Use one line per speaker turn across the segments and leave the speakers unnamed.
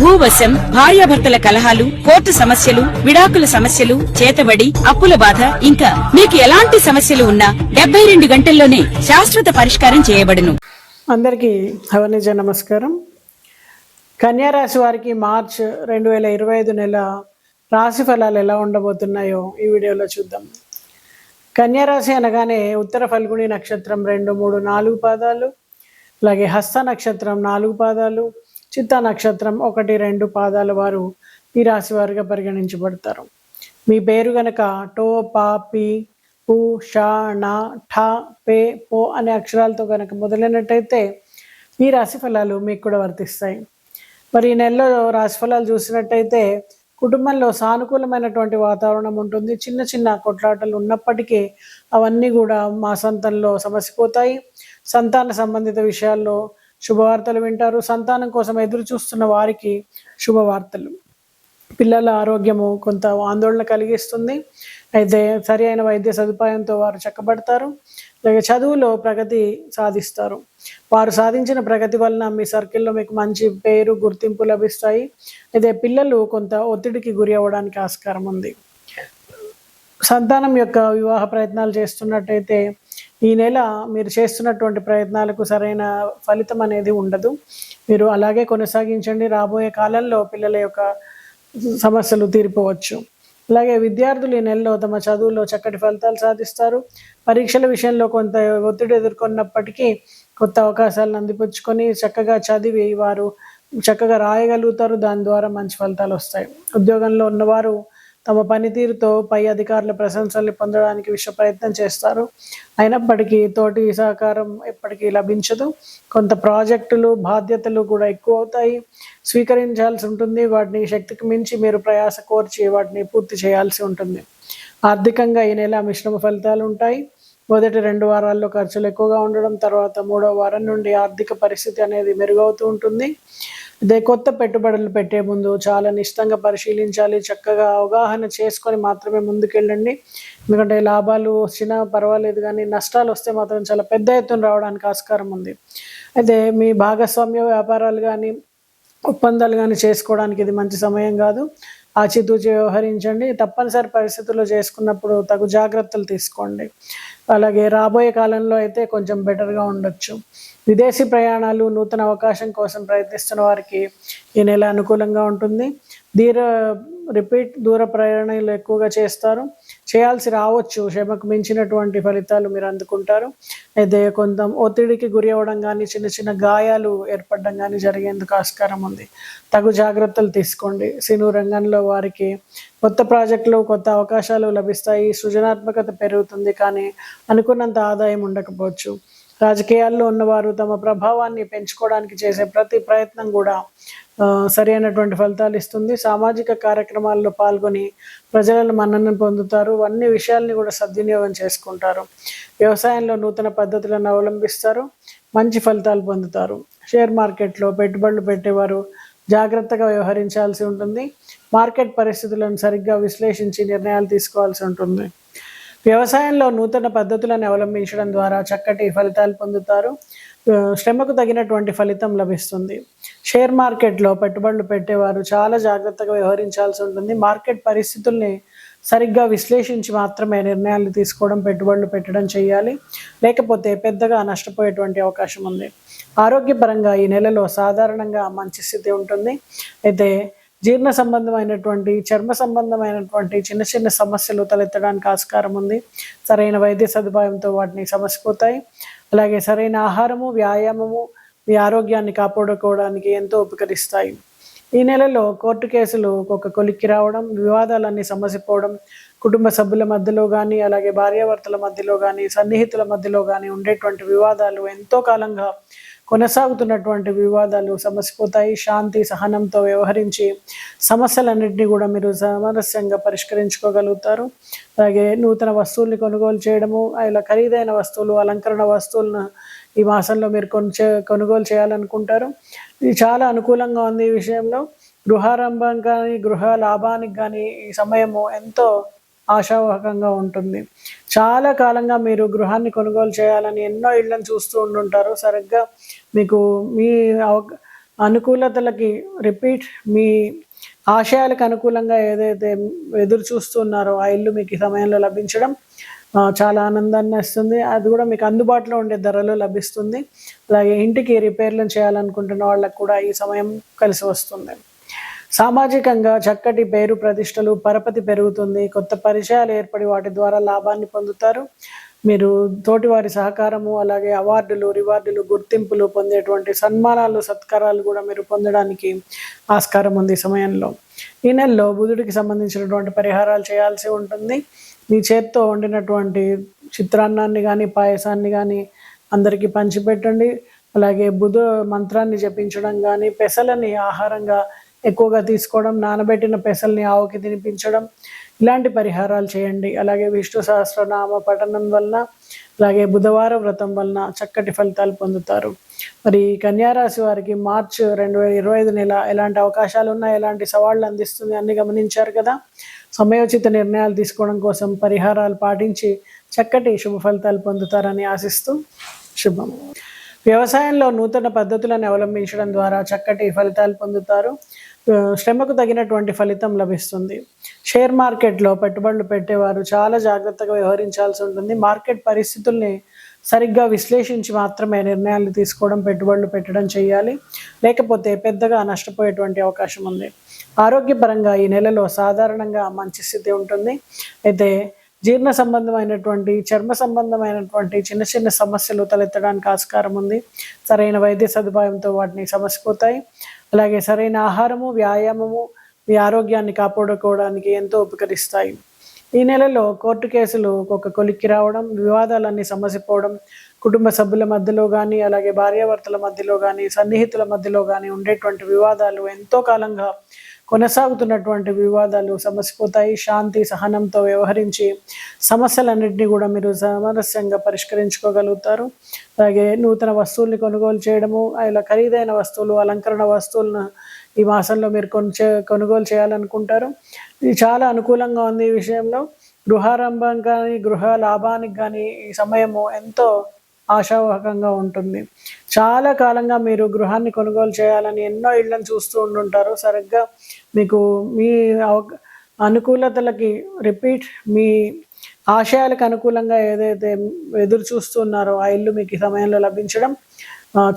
భూవశం భార్యాభర్తల కలహాలు కోర్టు సమస్యలు విడాకుల సమస్యలు చేతబడి అప్పుల బాధ ఇంకా మీకు ఎలాంటి సమస్యలు ఉన్నా డెబ్బై రెండు గంటల్లోనే శాశ్వత పరిష్కారం చేయబడును.
అందరికీ హవనిజ నమస్కారం. కన్యా రాశి వారికి మార్చ్ రెండు వేల ఇరవై ఐదు నెల రాశి ఫలాలు ఎలా ఉండబోతున్నాయో ఈ వీడియోలో చూద్దాం. కన్యా రాశి అనగానే ఉత్తర ఫల్గుణి నక్షత్రం రెండు మూడు నాలుగు పాదాలు అలాగే హస్త నక్షత్రం నాలుగు పాదాలు చిత్తా నక్షత్రం ఒకటి రెండు పాదాల వారు ఈ రాశి వారిగా పరిగణించబడతారు. మీ పేరు గనక టో పా పి పు షా నా ఠ పే పో అనే అక్షరాలతో కనుక మొదలైనట్టయితే ఈ రాశి ఫలాలు మీకు కూడా వర్తిస్తాయి. మరి ఈ నెలలో రాశి ఫలాలు చూసినట్టయితే కుటుంబంలో సానుకూలమైనటువంటి వాతావరణం ఉంటుంది. చిన్న చిన్న కొట్లాటలు ఉన్నప్పటికీ అవన్నీ కూడా మా సంతంలో సమసిపోతాయి. సంతాన సంబంధిత విషయాల్లో శుభవార్తలు వింటారు. సంతానం కోసం ఎదురు చూస్తున్న వారికి శుభవార్తలు. పిల్లల ఆరోగ్యము కొంత ఆందోళన కలిగిస్తుంది. అయితే సరి అయిన వైద్య సదుపాయంతో వారు చక్కబడతారు. అలాగే చదువులో ప్రగతి సాధిస్తారు. వారు సాధించిన ప్రగతి వలన మీ సర్కిల్లో మీకు మంచి పేరు గుర్తింపు లభిస్తాయి. అయితే పిల్లలు కొంత ఒత్తిడికి గురి అవ్వడానికి ఆస్కారం ఉంది. సంతానం యొక్క వివాహ ప్రయత్నాలు చేస్తున్నట్టయితే ఈ నెల మీరు చేస్తున్నటువంటి ప్రయత్నాలకు సరైన ఫలితం అనేది ఉండదు. మీరు అలాగే కొనసాగించండి. రాబోయే కాలంలో పిల్లల యొక్క సమస్యలు తీరిపోవచ్చు. అలాగే విద్యార్థులు ఈ నెలలో తమ చదువులో చక్కటి ఫలితాలు సాధిస్తారు. పరీక్షల విషయంలో కొంత ఒత్తిడి ఎదుర్కొన్నప్పటికీ కొత్త అవకాశాలను అందిపుచ్చుకొని చక్కగా చదివి వారు చక్కగా రాయగలుగుతారు. దాని ద్వారా మంచి ఫలితాలు వస్తాయి. ఉద్యోగంలో ఉన్నవారు తమ పనితీరుతో పై అధికారుల ప్రశంసల్ని పొందడానికి విశ్వ ప్రయత్నం చేస్తారు. అయినప్పటికీ తోటి సహకారం ఎప్పటికీ లభించదు. కొంత ప్రాజెక్టులు బాధ్యతలు కూడా ఎక్కువ అవుతాయి. స్వీకరించాల్సి ఉంటుంది. వాటిని శక్తికి మించి మీరు ప్రయాస కోర్చి వాటిని పూర్తి చేయాల్సి ఉంటుంది. ఆర్థికంగా ఈ నెల మిశ్రమ ఫలితాలు ఉంటాయి. మొదటి రెండు వారాల్లో ఖర్చులు ఎక్కువగా ఉండడం తర్వాత మూడో వారం నుండి ఆర్థిక పరిస్థితి అనేది మెరుగవుతూ ఉంటుంది. అదే కొత్త పెట్టుబడులు పెట్టే ముందు చాలా నిశ్చితంగా పరిశీలించాలి చక్కగా అవగాహన చేసుకొని మాత్రమే ముందుకెళ్ళండి. ఎందుకంటే లాభాలు వచ్చినా పర్వాలేదు కానీ నష్టాలు వస్తే మాత్రం చాలా పెద్ద ఎత్తున రావడానికి ఆస్కారం ఉంది. అయితే మీ భాగస్వామ్య వ్యాపారాలు కానీ ఒప్పందాలు కానీ చేసుకోవడానికి ఇది మంచి సమయం కాదు. ఆచితూచి వ్యవహరించండి తప్పనిసరి పరిస్థితుల్లో చేసుకున్నప్పుడు తగు జాగ్రత్తలు తీసుకోండి. అలాగే రాబోయే కాలంలో అయితే కొంచెం బెటర్గా ఉండొచ్చు. విదేశీ ప్రయాణాలు నూతన అవకాశం కోసం ప్రయత్నిస్తున్న వారికి ఈ నెల అనుకూలంగా ఉంటుంది. దీర రిపీట్ దూర ప్రయాణాలు ఎక్కువగా చేస్తారు. చేయాల్సి రావచ్చు. శ్రమకు మించినటువంటి ఫలితాలు మీరు అందుకుంటారు. అయితే కొంత ఒత్తిడికి గురి అవ్వడం కానీ చిన్న చిన్న గాయాలు ఏర్పడడం కానీ జరిగేందుకు ఆస్కారం ఉంది. తగు జాగ్రత్తలు తీసుకోండి. సిను రంగంలో వారికి కొత్త ప్రాజెక్టులు కొత్త అవకాశాలు లభిస్తాయి. సృజనాత్మకత పెరుగుతుంది కానీ అనుకున్నంత ఆదాయం ఉండకపోవచ్చు. రాజకీయాల్లో ఉన్నవారు తమ ప్రభావాన్ని పెంచుకోవడానికి చేసే ప్రతి ప్రయత్నం కూడా సరైనటువంటి ఫలితాలు ఇస్తుంది. సామాజిక కార్యక్రమాల్లో పాల్గొని ప్రజలను మన్ననను పొందుతారు. అన్ని విషయాల్ని కూడా సద్వినియోగం చేసుకుంటారు. వ్యవసాయంలో నూతన పద్ధతులను అవలంబిస్తారు. మంచి ఫలితాలు పొందుతారు. షేర్ మార్కెట్లో పెట్టుబడులు పెట్టేవారు జాగ్రత్తగా వ్యవహరించాల్సి ఉంటుంది. మార్కెట్ పరిస్థితులను సరిగ్గా విశ్లేషించి నిర్ణయాలు తీసుకోవాల్సి ఉంటుంది. వ్యవసాయంలో నూతన పద్ధతులను అవలంబించడం ద్వారా చక్కటి ఫలితాలు పొందుతారు. శ్రమకు తగినటువంటి ఫలితం లభిస్తుంది. షేర్ మార్కెట్లో పెట్టుబడులు పెట్టేవారు చాలా జాగ్రత్తగా వ్యవహరించాల్సి ఉంటుంది. మార్కెట్ పరిస్థితుల్ని సరిగ్గా విశ్లేషించి మాత్రమే నిర్ణయాలు తీసుకోవడం పెట్టుబడులు పెట్టడం చేయాలి. లేకపోతే పెద్దగా నష్టపోయేటువంటి అవకాశం ఉంది. ఆరోగ్యపరంగా ఈ నెలలో సాధారణంగా మంచి స్థితి ఉంటుంది. అయితే జీర్ణ సంబంధమైనటువంటి చర్మ సంబంధమైనటువంటి చిన్న చిన్న సమస్యలు తలెత్తడానికి ఆస్కారం ఉంది. సరైన వైద్య సదుపాయంతో వాటిని సమసిపోతాయి. అలాగే సరైన ఆహారము వ్యాయామము మీ ఆరోగ్యాన్ని కాపాడుకోవడానికి ఎంతో ఉపకరిస్తాయి. ఈ నెలలో కోర్టు కేసులు ఒక కొలిక్కి రావడం వివాదాలన్నీ సమసిపోవడం కుటుంబ సభ్యుల మధ్యలో కానీ అలాగే భార్యాభర్తల మధ్యలో కానీ సన్నిహితుల మధ్యలో కానీ ఉండేటువంటి వివాదాలు ఎంతో కాలంగా కొనసాగుతున్నటువంటి వివాదాలు సమసిపోతాయి శాంతి సహనంతో వ్యవహరించి సమస్యలన్నింటినీ కూడా మీరు సామరస్యంగా పరిష్కరించుకోగలుగుతారు. అలాగే నూతన వస్తువుల్ని కొనుగోలు చేయడము ఇలా ఖరీదైన వస్తువులు అలంకరణ వస్తువులను ఈ మాసంలో మీరు కొను చే- కొనుగోలు చేయాలనుకుంటారు. ఇది చాలా అనుకూలంగా ఉంది ఈ విషయంలో. గృహారంభం కానీ గృహ లాభానికి కానీ ఈ సమయము ఎంతో ఆశావాహకంగా ఉంటుంది. చాలా కాలంగా మీరు గృహాన్ని కొనుగోలు చేయాలని ఎన్నో ఇళ్ళను చూస్తూ ఉండుంటారు. సరిగ్గా మీకు మీ అవ- అనుకూలతలకి రిపీట్ మీ ఆశయాలకు అనుకూలంగా ఏదైతే ఎదురు చూస్తున్నారో ఆ ఇల్లు మీకు ఈ సమయంలో లభించడం చాలా ఆనందాన్ని ఇస్తుంది. అది కూడా మీకు అందుబాటులో ఉండే ధరలో లభిస్తుంది. అలాగే ఇంటికి రిపేర్లను చేయాలనుకుంటున్న వాళ్ళకు కూడా ఈ సమయం కలిసి వస్తుంది. సామాజికంగా చక్కటి పేరు ప్రతిష్టలు పరపతి పెరుగుతుంది. కొత్త పరిచయాలు ఏర్పడి వాటి ద్వారా లాభాన్ని పొందుతారు. మీరు తోటివారి సహకారము అలాగే అవార్డులు రివార్డులు గుర్తింపులు పొందేటువంటి సన్మానాలు సత్కారాలు కూడా మీరు పొందడానికి ఆస్కారం ఉంది ఈ సమయంలో. ఈ నెలలో బుధుడికి సంబంధించినటువంటి పరిహారాలు చేయాల్సి ఉంటుంది. మీ చేత్తో వండినటువంటి చిత్రాన్నాన్ని కానీ పాయసాన్ని కానీ అందరికీ పంచిపెట్టండి. అలాగే బుధ మంత్రాన్ని జపించడం కానీ పెసలని ఆహారంగా ఎక్కువగా తీసుకోవడం నానబెట్టిన పెసల్ని ఆవుకి తినిపించడం ఇలాంటి పరిహారాలు చేయండి. అలాగే విష్ణు సహస్రనామ పఠనం వలన అలాగే బుధవార వ్రతం వలన చక్కటి ఫలితాలు పొందుతారు. మరి కన్యారాశి వారికి మార్చ్ రెండు వేల ఇరవై ఐదు నెల ఎలాంటి అవకాశాలు ఉన్నాయి ఎలాంటి సవాళ్ళు అందిస్తుంది అన్ని గమనించారు కదా? సమయోచిత నిర్ణయాలు తీసుకోవడం కోసం పరిహారాలు పాటించి చక్కటి శుభ ఫలితాలు పొందుతారని ఆశిస్తూ శుభం. వ్యవసాయంలో నూతన పద్ధతులను అవలంబించడం ద్వారా చక్కటి ఫలితాలు పొందుతారు. శ్రమకు తగినటువంటి ఫలితం లభిస్తుంది. షేర్ మార్కెట్లో పెట్టుబడులు పెట్టేవారు చాలా జాగ్రత్తగా వ్యవహరించాల్సి ఉంటుంది. మార్కెట్ పరిస్థితుల్ని సరిగ్గా విశ్లేషించి మాత్రమే నిర్ణయాలు తీసుకోవడం పెట్టుబడులు పెట్టడం చేయాలి. లేకపోతే పెద్దగా నష్టపోయేటువంటి అవకాశం ఉంది. ఆరోగ్యపరంగా ఈ నెలలో సాధారణంగా మంచి స్థితి ఉంటుంది. అయితే జీర్ణ సంబంధమైనటువంటి చర్మ సంబంధమైనటువంటి చిన్న చిన్న సమస్యలు తలెత్తడానికి ఆస్కారం ఉంది. సరైన వైద్య సదుపాయంతో వాటిని సమసిపోతాయి. అలాగే సరైన ఆహారము వ్యాయామము మీ ఆరోగ్యాన్ని కాపాడుకోవడానికి ఎంతో ఉపకరిస్తాయి. ఈ నెలలో కోర్టు కేసులు ఒక కొలిక్కి రావడం వివాదాలన్నీ సమసిపోవడం కుటుంబ సభ్యుల మధ్యలో కానీ అలాగే భార్యాభర్తల మధ్యలో కానీ సన్నిహితుల మధ్యలో కానీ ఉండేటువంటి వివాదాలు ఎంతో కాలంగా కొనసాగుతున్నటువంటి వివాదాలు సమసిపోతాయి శాంతి సహనంతో వ్యవహరించి సమస్యలన్నింటినీ కూడా మీరు సామరస్యంగా పరిష్కరించుకోగలుగుతారు. అలాగే నూతన వస్తువుల్ని కొనుగోలు చేయడము ఇలా ఖరీదైన వస్తువులు అలంకరణ వస్తువులను ఈ మాసంలో మీరు కొను చే- కొనుగోలు చేయాలనుకుంటారు. ఇది చాలా అనుకూలంగా ఉంది ఈ విషయంలో. గృహారంభం కానీ గృహ లాభానికి కానీ ఈ సమయము ఎంతో ఆశావాహకంగా ఉంటుంది. చాలా కాలంగా మీరు గృహాన్ని కొనుగోలు చేయాలని ఎన్నో ఇళ్ళను చూస్తూ ఉండుంటారు. సరిగ్గా మీకు మీ అనుకూలతలకి రిపీట్ మీ ఆశయాలకు అనుకూలంగా ఏదైతే ఎదురు చూస్తున్నారో ఆ ఇల్లు మీకు ఈ సమయంలో లభించడం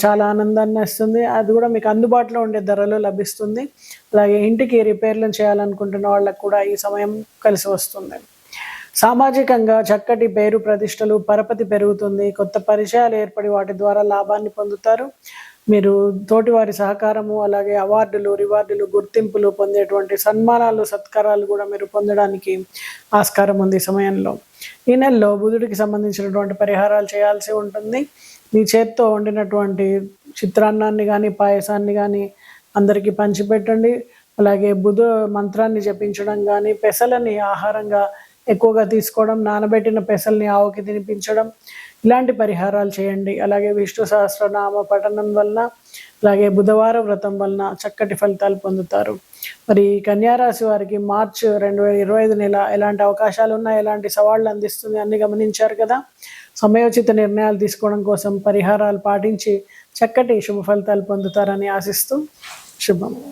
చాలా ఆనందాన్ని ఇస్తుంది. అది కూడా మీకు అందుబాటులో ఉండే ధరలో లభిస్తుంది. అలాగే ఇంటికి రిపేర్లను చేయాలనుకుంటున్న వాళ్ళకు కూడా ఈ సమయం కలిసి వస్తుంది. సామాజికంగా చక్కటి పేరు ప్రతిష్టలు పరపతి పెరుగుతుంది. కొత్త పరిచయాలు ఏర్పడి వాటి ద్వారా లాభాన్ని పొందుతారు. మీరు తోటివారి సహకారము అలాగే అవార్డులు రివార్డులు గుర్తింపులు పొందేటువంటి సన్మానాలు సత్కారాలు కూడా మీరు పొందడానికి ఆస్కారం ఉంది ఈ సమయంలో. ఈ నెలలో బుధుడికి సంబంధించినటువంటి పరిహారాలు చేయాల్సి ఉంటుంది. మీ చేత్తో వండినటువంటి చిత్రాన్నాన్ని కానీ పాయసాన్ని కానీ అందరికీ పంచిపెట్టండి. అలాగే బుధ మంత్రాన్ని జపించడం కానీ పెసలని ఆహారంగా ఎక్కువగా తీసుకోవడం నానబెట్టిన పెసల్ని ఆవుకి తినిపించడం ఇలాంటి పరిహారాలు చేయండి. అలాగే విష్ణు సహస్రనామ పఠనం వలన అలాగే బుధవార వ్రతం వలన చక్కటి ఫలితాలు పొందుతారు. మరి కన్యారాశి వారికి మార్చ్ రెండు వేల ఇరవై ఐదు నెల ఎలాంటి అవకాశాలు ఉన్నాయి? ఎలాంటి సవాళ్ళు అందిస్తుంది? అన్ని గమనించారు కదా? సమయోచిత నిర్ణయాలు తీసుకోవడం కోసం పరిహారాలు పాటించి చక్కటి శుభ ఫలితాలు పొందుతారని ఆశిస్తూ శుభం.